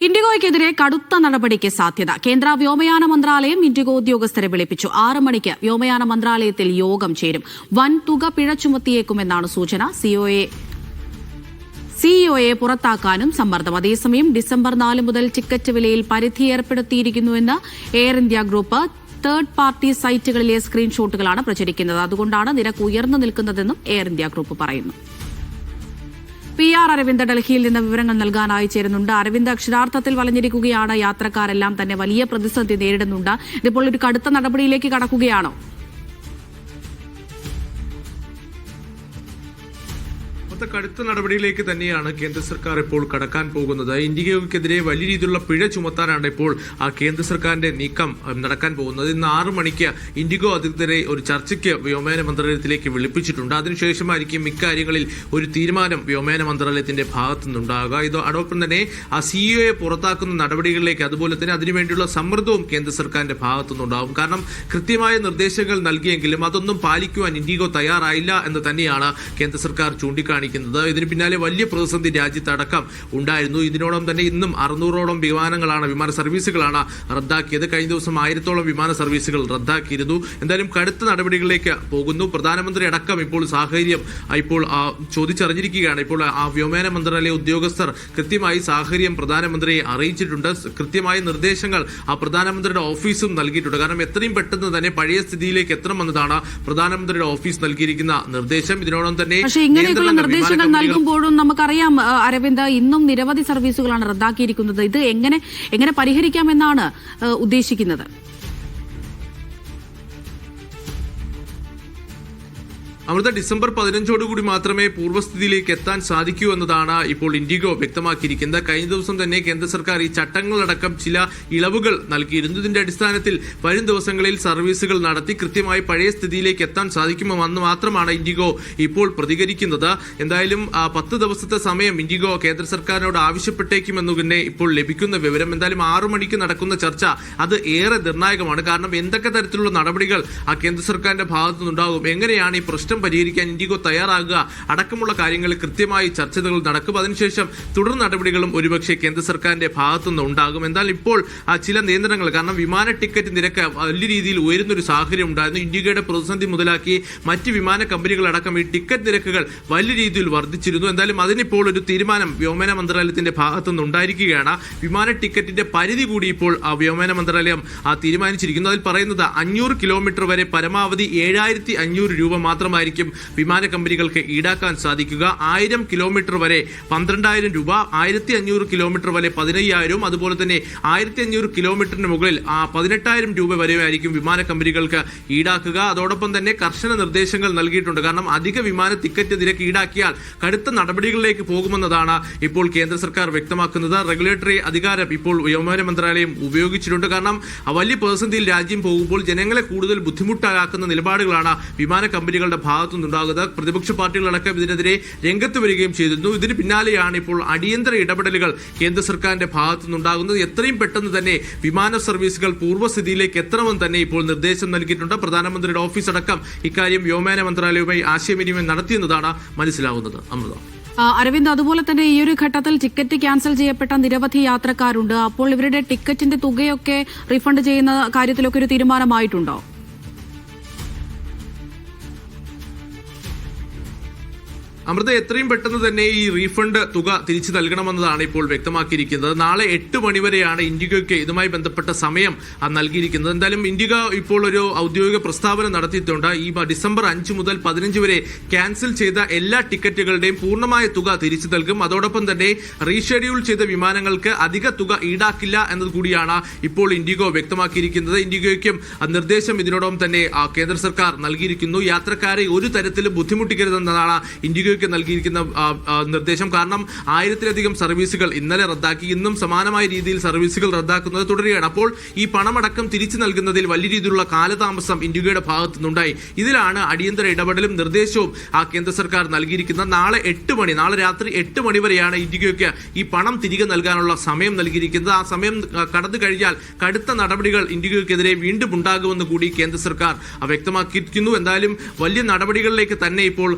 ഇൻഡിഗോയ്ക്കെതിരെ കടുത്ത നടപടിക്ക് സാധ്യത. കേന്ദ്ര വ്യോമയാന മന്ത്രാലയം ഇൻഡിഗോ ഉദ്യോഗസ്ഥരെ വിളിപ്പിച്ചു. ആറ് മണിക്ക് വ്യോമയാന മന്ത്രാലയത്തിൽ യോഗം ചേരും. വൻ തുക പിഴ ചുമത്തിയേക്കുമെന്നാണ് സൂചന. സിഒഎ സിഇഒയെ പുറത്താക്കാനും സമ്മർദ്ദം. അതേസമയം ഡിസംബർ നാല് മുതൽ ടിക്കറ്റ് വിലയിൽ പരിധി ഏർപ്പെടുത്തിയിരിക്കുന്നുവെന്ന് Air India group third party സൈറ്റുകളിലെ സ്ക്രീൻഷോട്ടുകളാണ് പ്രചരിക്കുന്നത്. അതുകൊണ്ടാണ് നിരക്ക് ഉയർന്നു നിൽക്കുന്നതെന്നും എയർ ഇന്ത്യ ഗ്രൂപ്പ് പറയുന്നു. പി ആർ അരവിന്ദ് ഡൽഹിയിൽ നിന്ന് വിവരങ്ങൾ നൽകാനായി ചേരുന്നുണ്ട്. അരവിന്ദ് അക്ഷരാർത്ഥത്തിൽ വളഞ്ഞിരിക്കുകയാണ് യാത്രക്കാരെല്ലാം തന്നെ വലിയ പ്രതിസന്ധി നേരിടുന്നുണ്ട്. ഇതിപ്പോൾ ഒരു കടുത്ത നടപടിയിലേക്ക് കടക്കുകയാണോ? മൊത്ത കടുത്ത നടപടിയിലേക്ക് തന്നെയാണ് കേന്ദ്ര സർക്കാർ ഇപ്പോൾ കടക്കാൻ പോകുന്നത്. ഇന്ത്യക്കെതിരെ വലിയ രീതിയിലുള്ള പിഴ ചുമത്താനാണ് ഇപ്പോൾ ആ കേന്ദ്ര സർക്കാരിന്റെ നീക്കം നടക്കാൻ പോകുന്നത്. ഇന്ന് ആറു മണിക്ക് ഇൻഡിഗോ അധികൃതരെ ഒരു ചർച്ചയ്ക്ക് വ്യോമയാന മന്ത്രാലയത്തിലേക്ക് വിളിപ്പിച്ചിട്ടുണ്ട്. അതിനുശേഷമായിരിക്കും ഇക്കാര്യങ്ങളിൽ ഒരു തീരുമാനം വ്യോമയാന മന്ത്രാലയത്തിന്റെ ഭാഗത്തു നിന്നുണ്ടാകുക ഇത് അതോടൊപ്പം തന്നെ ആ സിഇഒയെ പുറത്താക്കുന്ന നടപടികളിലേക്ക് അതുപോലെ തന്നെ അതിനുവേണ്ടിയുള്ള സമ്മർദ്ദവും കേന്ദ്ര സർക്കാരിന്റെ ഭാഗത്തു നിന്നുണ്ടാകും കാരണം കൃത്യമായ നിർദ്ദേശങ്ങൾ നൽകിയെങ്കിലും അതൊന്നും പാലിക്കുവാൻ ഇൻഡിഗോ തയ്യാറായില്ല എന്ന് തന്നെയാണ് കേന്ദ്ര സർക്കാർ ചൂണ്ടിക്കാണിക്കുന്നത്. ഇതിന് പിന്നാലെ വലിയ പ്രതിസന്ധി രാജ്യത്തടക്കം ഉണ്ടായിരുന്നു. ഇതിനോടൊപ്പം തന്നെ ഇന്നും അറുന്നൂറോളം വിമാനങ്ങളാണ് വിമാന സർവീസുകളാണ് റദ്ദാക്കിയത്. കഴിഞ്ഞ ദിവസം ആയിരത്തോളം വിമാന സർവീസുകൾ റദ്ദാക്കിയിരുന്നു. എന്തായാലും കടുത്ത നടപടികളിലേക്ക് പോകുന്നു. പ്രധാനമന്ത്രി അടക്കം ഇപ്പോൾ സാഹചര്യം ഇപ്പോൾ ചോദിച്ചറിഞ്ഞിരിക്കുകയാണ്. ഇപ്പോൾ ആ വ്യോമയാന മന്ത്രാലയ ഉദ്യോഗസ്ഥർ കൃത്യമായി സാഹചര്യം പ്രധാനമന്ത്രിയെ അറിയിച്ചിട്ടുണ്ട്. കൃത്യമായ നിർദ്ദേശങ്ങൾ ആ പ്രധാനമന്ത്രിയുടെ ഓഫീസും നൽകിയിട്ടുണ്ട്. കാരണം എത്രയും പെട്ടെന്ന് തന്നെ പഴയ സ്ഥിതിയിലേക്ക് എത്തണമെന്നതാണ് പ്രധാനമന്ത്രിയുടെ ഓഫീസ് നൽകിയിരിക്കുന്ന നിർദ്ദേശം. ഇതിനോടൊപ്പം തന്നെ നിർദ്ദേശങ്ങൾ നൽകുമ്പോഴും നമുക്കറിയാം അരവിന്ദ് ഇന്നും നിരവധി സർവീസുകളാണ് റദ്ദാക്കിയിരിക്കുന്നത്. ഇത് എങ്ങനെ എങ്ങനെ പരിഹരിക്കാമെന്നാണ് ഉദ്ദേശിക്കുന്നത്? അമൃത ഡിസംബർ പതിനഞ്ചോടുകൂടി മാത്രമേ പൂർവസ്ഥിതിയിലേക്ക് എത്താൻ സാധിക്കൂ എന്നതാണ് ഇപ്പോൾ ഇൻഡിഗോ വ്യക്തമാക്കിയിരിക്കുന്നത്. കഴിഞ്ഞ ദിവസം തന്നെ കേന്ദ്ര സർക്കാർ ഈ ചട്ടങ്ങളടക്കം ചില ഇളവുകൾ നൽകിയിരുന്നു ഇതിന്റെ അടിസ്ഥാനത്തിൽ വരും ദിവസങ്ങളിൽ സർവീസുകൾ നടത്തി കൃത്യമായി പഴയ സ്ഥിതിയിലേക്ക് എത്താൻ സാധിക്കുമോ എന്ന് മാത്രമാണ് ഇൻഡിഗോ ഇപ്പോൾ പ്രതികരിക്കുന്നത്. എന്തായാലും പത്ത് ദിവസത്തെ സമയം ഇൻഡിഗോ കേന്ദ്ര സർക്കാരിനോട് ആവശ്യപ്പെട്ടേക്കുമെന്ന് തന്നെ ഇപ്പോൾ ലഭിക്കുന്ന വിവരം. എന്തായാലും ആറു മണിക്ക് നടക്കുന്ന ചർച്ച അത് ഏറെ നിർണായകമാണ്. കാരണം എന്തൊക്കെ തരത്തിലുള്ള നടപടികൾ ആ കേന്ദ്ര സർക്കാരിന്റെ ഭാഗത്തുനിന്നുണ്ടാകും? എങ്ങനെയാണ് ഈ പ്രശ്നം പരിഹരിക്കാൻ ഇൻഡിഗോ തയ്യാറാകുക. അടക്കമുള്ള കാര്യങ്ങളിൽ കൃത്യമായി ചർച്ചകൾ നടക്കും. അതിനുശേഷം തുടർ നടപടികളും ഒരുപക്ഷെ കേന്ദ്ര സർക്കാരിന്റെ ഭാഗത്തുനിന്ന് ഉണ്ടാകും. എന്നാൽ ഇപ്പോൾ ചില നിയന്ത്രണങ്ങൾ കാരണം വിമാന ടിക്കറ്റ് നിരക്ക് വലിയ രീതിയിൽ ഉയരുന്ന ഒരു സാഹചര്യം ഉണ്ടായിരുന്നു. ഇന്ത്യയുടെ പ്രതിസന്ധി മുതലാക്കി മറ്റ് വിമാന കമ്പനികളടക്കം ഈ ടിക്കറ്റ് നിരക്കുകൾ വലിയ രീതിയിൽ വർദ്ധിച്ചിരുന്നു. എന്തായാലും അതിനിപ്പോൾ ഒരു തീരുമാനം വ്യോമയാന മന്ത്രാലയത്തിന്റെ ഭാഗത്തുനിന്ന് ഉണ്ടായിരിക്കുകയാണ്. വിമാന ടിക്കറ്റിന്റെ പരിധി കൂടി ഇപ്പോൾ വ്യോമയാന മന്ത്രാലയം തീരുമാനിച്ചിരിക്കുന്നു. അതിൽ പറയുന്നത് അഞ്ഞൂറ് കിലോമീറ്റർ വരെ പരമാവധി ഏഴായിരത്തി അഞ്ഞൂറ് രൂപ മാത്രമായിരിക്കും. വിമാന കമ്പനികൾക്ക് ഈടാക്കാൻ സാധിക്കുക. ആയിരം കിലോമീറ്റർ വരെ പന്ത്രണ്ടായിരം രൂപ ആയിരത്തി അഞ്ഞൂറ് കിലോമീറ്റർ വരെ പതിനയ്യായിരവും അതുപോലെ തന്നെ ആയിരത്തി അഞ്ഞൂറ് കിലോമീറ്ററിന് മുകളിൽ പതിനെട്ടായിരം രൂപ വരെ ആയിരിക്കും വിമാന കമ്പനികൾക്ക് ഈടാക്കുക. അതോടൊപ്പം തന്നെ കർശന നിർദ്ദേശങ്ങൾ നൽകിയിട്ടുണ്ട്. കാരണം അധിക വിമാന ടിക്കറ്റ് നിരക്ക് ഈടാക്കിയാൽ കടുത്ത നടപടികളിലേക്ക് പോകുമെന്നതാണ് ഇപ്പോൾ കേന്ദ്ര സർക്കാർ വ്യക്തമാക്കുന്നത്. റെഗുലേറ്ററി അധികാരം ഇപ്പോൾ വ്യോമയാന മന്ത്രാലയം ഉപയോഗിച്ചിട്ടുണ്ട്. കാരണം വലിയ പ്രതിസന്ധിയിൽ രാജ്യം പോകുമ്പോൾ ജനങ്ങളെ കൂടുതൽ ബുദ്ധിമുട്ടാക്കുന്ന നിലപാടുകളാണ് വിമാന കമ്പനികളുടെ ഭാഗത്തു നിന്നുണ്ടാകുന്നത് പ്രതിപക്ഷ പാർട്ടികളടക്കം ഇതിനെതിരെ രംഗത്ത് വരികയും ചെയ്തിരുന്നു. ഇതിന് പിന്നാലെയാണ് ഇപ്പോൾ അടിയന്തര ഇടപെടലുകൾ കേന്ദ്ര സർക്കാരിന്റെ ഭാഗത്തു നിന്നുണ്ടാകുന്നത് എത്രയും പെട്ടെന്ന് തന്നെ വിമാന സർവീസുകൾ പൂർവസ്ഥിതിയിലേക്ക് എത്തണമെന്ന് തന്നെ ഇപ്പോൾ നിർദ്ദേശം നൽകിയിട്ടുണ്ട്. പ്രധാനമന്ത്രിയുടെ ഓഫീസ് അടക്കം ഇക്കാര്യം വ്യോമയാന മന്ത്രാലയവുമായി ആശയവിനിമയം നടത്തിയെന്നതാണ് മനസ്സിലാവുന്നത്. അമൃത. അരവിന്ദ് അതുപോലെ തന്നെ ഈ ഒരു ഘട്ടത്തിൽ ടിക്കറ്റ് ക്യാൻസൽ ചെയ്യപ്പെട്ട നിരവധി യാത്രക്കാരുണ്ട്. അപ്പോൾ ഇവരുടെ ടിക്കറ്റിന്റെ തുകയൊക്കെ റീഫണ്ട് ചെയ്യുന്ന കാര്യത്തിലൊക്കെ ഒരു തീരുമാനമായിട്ടുണ്ടോ? അമൃത എത്രയും പെട്ടെന്ന് തന്നെ ഈ റീഫണ്ട് തുക തിരിച്ചു നൽകണമെന്നതാണ് ഇപ്പോൾ വ്യക്തമാക്കിയിരിക്കുന്നത്. നാളെ എട്ട് മണിവരെയാണ് ഇൻഡിഗോയ്ക്ക് ഇതുമായി ബന്ധപ്പെട്ട സമയം നൽകിയിരിക്കുന്നത്. എന്തായാലും ഇൻഡിഗ ഇപ്പോൾ ഒരു ഔദ്യോഗിക പ്രസ്താവന നടത്തിയിട്ടുണ്ട്. ഈ ഡിസംബർ അഞ്ച് മുതൽ പതിനഞ്ച് വരെ ക്യാൻസൽ ചെയ്ത എല്ലാ ടിക്കറ്റുകളുടെയും പൂർണമായ തുക തിരിച്ചു നൽകും. അതോടൊപ്പം തന്നെ റീഷെഡ്യൂൾ ചെയ്ത വിമാനങ്ങൾക്ക് അധിക തുക ഈടാക്കില്ല എന്നത് കൂടിയാണ് ഇപ്പോൾ ഇൻഡിഗോ വ്യക്തമാക്കിയിരിക്കുന്നത്. ഇൻഡിഗോയ്ക്കും നിർദ്ദേശം ഇതിനോടൊപ്പം തന്നെ കേന്ദ്ര സർക്കാർ നൽകിയിരിക്കുന്നു. യാത്രക്കാരെ ഒരു തരത്തിലും ബുദ്ധിമുട്ടിക്കരുതെന്നതാണ് ഇൻഡിഗോയ്ക്ക് നൽകിയിരിക്കുന്ന നിർദ്ദേശം. കാരണം ആയിരത്തിലധികം സർവീസുകൾ ഇന്നലെ റദ്ദാക്കി. ഇന്നും സമാനമായ രീതിയിൽ സർവീസുകൾ റദ്ദാക്കുന്നത് തുടരുകയാണ്. അപ്പോൾ ഈ പണമടക്കം തിരിച്ചു നൽകുന്നതിൽ വലിയ രീതിയിലുള്ള കാലതാമസം ഇന്ത്യയുടെ ഭാഗത്തുനിന്നുണ്ടായി. ഇതിലാണ് അടിയന്തര ഇടപെടലും നിർദ്ദേശവും ആ കേന്ദ്ര സർക്കാർ നൽകിയിരിക്കുന്ന. നാളെ എട്ട് മണി നാളെ രാത്രി എട്ട് മണി വരെയാണ് ഇന്ത്യയ്ക്ക് ഈ പണം തിരികെ നൽകാനുള്ള സമയം നൽകിയിരിക്കുന്നത്. ആ സമയം കടന്നു കഴിഞ്ഞാൽ കടുത്ത നടപടികൾ ഇന്ത്യയ്ക്കെതിരെ വീണ്ടും ഉണ്ടാകുമെന്ന് കൂടി കേന്ദ്ര സർക്കാർ വ്യക്തമാക്കിയിരിക്കുന്നു. എന്തായാലും വലിയ നടപടികളിലേക്ക് തന്നെ ഇപ്പോൾ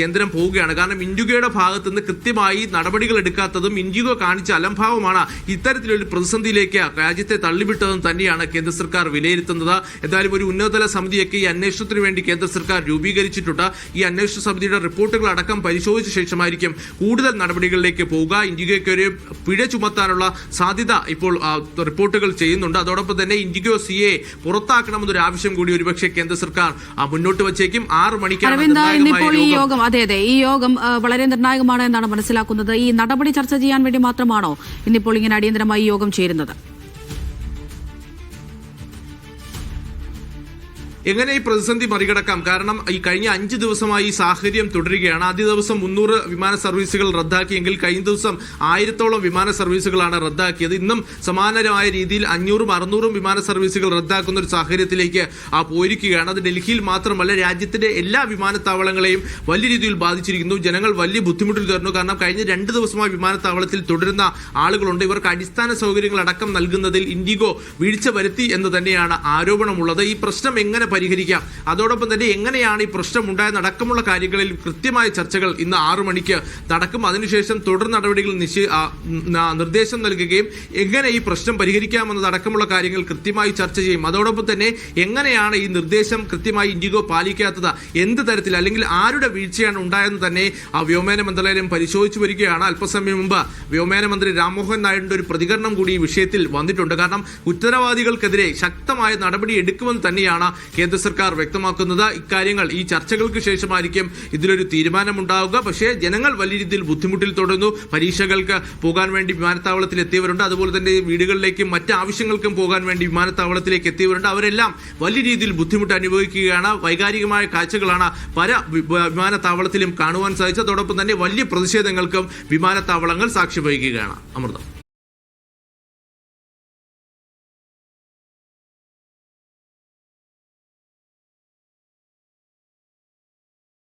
കേന്ദ്രം പോവുകയാണ്. വരികയാണ് കാരണം ഇൻഡിഗോയുടെ ഭാഗത്ത് നിന്ന് കൃത്യമായി നടപടികൾ എടുക്കാത്തതും ഇൻഡിഗോ കാണിച്ച അലംഭാവമാണ് ഇത്തരത്തിലൊരു പ്രതിസന്ധിയിലേക്ക് രാജ്യത്തെ തള്ളിവിട്ടതും തന്നെയാണ് കേന്ദ്ര സർക്കാർ വിലയിരുത്തുന്നത്. എന്തായാലും ഒരു ഉന്നതതല സമിതിയൊക്കെ ഈ അന്വേഷണത്തിന് വേണ്ടി കേന്ദ്ര സർക്കാർ രൂപീകരിച്ചിട്ടുണ്ട്. ഈ അന്വേഷണ സമിതിയുടെ റിപ്പോർട്ടുകൾ അടക്കം പരിശോധിച്ച ശേഷമായിരിക്കും കൂടുതൽ നടപടികളിലേക്ക് പോവുക. ഇൻഡിഗോയ്ക്ക് ഒരു പിഴ ചുമത്താനുള്ള സാധ്യത ഇപ്പോൾ റിപ്പോർട്ടുകൾ ചെയ്യുന്നുണ്ട്. അതോടൊപ്പം തന്നെ ഇൻഡിഗോ സി എ പുറത്താക്കണമെന്നൊരു ആവശ്യം കൂടി ഒരുപക്ഷെ കേന്ദ്ര സർക്കാർ മുന്നോട്ട് വച്ചേക്കും. ആറ് മണിക്കാണ് ഈ. യോഗം അതെ അതെ ഈ യോഗം ആ, വളരെ നിർണായകമാണ് എന്നാണ് മനസ്സിലാക്കുന്നത്. ഈ നടപടി ചർച്ച ചെയ്യാൻ വേണ്ടി മാത്രമാണോ ഇന്നിപ്പോൾ ഇങ്ങനെ അടിയന്തരമായി യോഗം ചേരുന്നത്? എങ്ങനെ ഈ പ്രതിസന്ധി മറികടക്കാം? കാരണം ഈ കഴിഞ്ഞ അഞ്ച് ദിവസമായി ഈ സാഹചര്യം തുടരുകയാണ്. ആദ്യ ദിവസം മുന്നൂറ് വിമാന സർവീസുകൾ റദ്ദാക്കിയെങ്കിൽ കഴിഞ്ഞ ദിവസം ആയിരത്തോളം വിമാന സർവീസുകളാണ് റദ്ദാക്കിയത്. ഇന്നും സമാനമായ രീതിയിൽ അഞ്ഞൂറും അറുന്നൂറും വിമാന സർവീസുകൾ റദ്ദാക്കുന്ന ഒരു സാഹചര്യത്തിലേക്ക് പോയിരിക്കുകയാണ്. അത് ഡൽഹിയിൽ മാത്രമല്ല രാജ്യത്തിന്റെ എല്ലാ വിമാനത്താവളങ്ങളെയും വലിയ രീതിയിൽ ബാധിച്ചിരിക്കുന്നു. ജനങ്ങൾ വലിയ ബുദ്ധിമുട്ടിൽ തീർന്നു. കാരണം കഴിഞ്ഞ രണ്ട് ദിവസമായി വിമാനത്താവളത്തിൽ തുടരുന്ന ആളുകളുണ്ട്. ഇവർക്ക് അടിസ്ഥാന സൗകര്യങ്ങൾ അടക്കം നൽകുന്നതിൽ ഇൻഡിഗോ വീഴ്ച വരുത്തി എന്ന് തന്നെയാണ് ആരോപണമുള്ളത്. ഈ പ്രശ്നം എങ്ങനെ പരിഹരിക്കാം. അതോടൊപ്പം തന്നെ എങ്ങനെയാണ് ഈ പ്രശ്നം ഉണ്ടായതടക്കമുള്ള കാര്യങ്ങളിൽ കൃത്യമായ ചർച്ചകൾ ഇന്ന് ആറു മണിക്ക് നടക്കും. അതിനുശേഷം തുടർ നടപടികൾ നിർദ്ദേശം നൽകുകയും എങ്ങനെ ഈ പ്രശ്നം പരിഹരിക്കാമെന്നതടക്കമുള്ള കാര്യങ്ങൾ കൃത്യമായി ചർച്ച ചെയ്യും. അതോടൊപ്പം തന്നെ എങ്ങനെയാണ് ഈ നിർദ്ദേശം കൃത്യമായി ഇൻഡിഗോ പാലിക്കാത്തത്? എന്ത് തരത്തിൽ അല്ലെങ്കിൽ ആരുടെ വീഴ്ചയാണ് ഉണ്ടായെന്ന് തന്നെ ആ വ്യോമയാന മന്ത്രാലയം പരിശോധിച്ചു വരികയാണ്. അല്പസമയം മുമ്പ് വ്യോമയാന മന്ത്രി രാംമോഹൻ നായിഡുന്റെ ഒരു പ്രതികരണം കൂടി ഈ വിഷയത്തിൽ വന്നിട്ടുണ്ട്. കാരണം ഉത്തരവാദികൾക്കെതിരെ ശക്തമായ നടപടി എടുക്കുമെന്ന് തന്നെയാണ് കേന്ദ്ര സർക്കാർ വ്യക്തമാക്കുന്നത് ഇക്കാര്യങ്ങൾ ഈ ചർച്ചകൾക്ക് ശേഷമായിരിക്കും ഇതിലൊരു തീരുമാനമുണ്ടാവുക. പക്ഷേ ജനങ്ങൾ വലിയ രീതിയിൽ ബുദ്ധിമുട്ടിൽ തുടരുന്നു. പരീക്ഷകൾക്ക് പോകാൻ വേണ്ടി വിമാനത്താവളത്തിൽ എത്തിയവരുണ്ട്. അതുപോലെ തന്നെ വീടുകളിലേക്കും മറ്റ് ആവശ്യങ്ങൾക്കും പോകാൻ വേണ്ടി വിമാനത്താവളത്തിലേക്ക് എത്തിയവരുണ്ട്. അവരെല്ലാം വലിയ രീതിയിൽ ബുദ്ധിമുട്ട് അനുഭവിക്കുകയാണ്. വൈകാരികമായ കാഴ്ചകളാണ് പല വിമാനത്താവളത്തിലും കാണുവാൻ സാധിച്ചത്. അതോടൊപ്പം തന്നെ വലിയ പ്രതിഷേധങ്ങൾക്കും വിമാനത്താവളങ്ങൾ സാക്ഷി വഹിക്കുകയാണ്. അമൃത.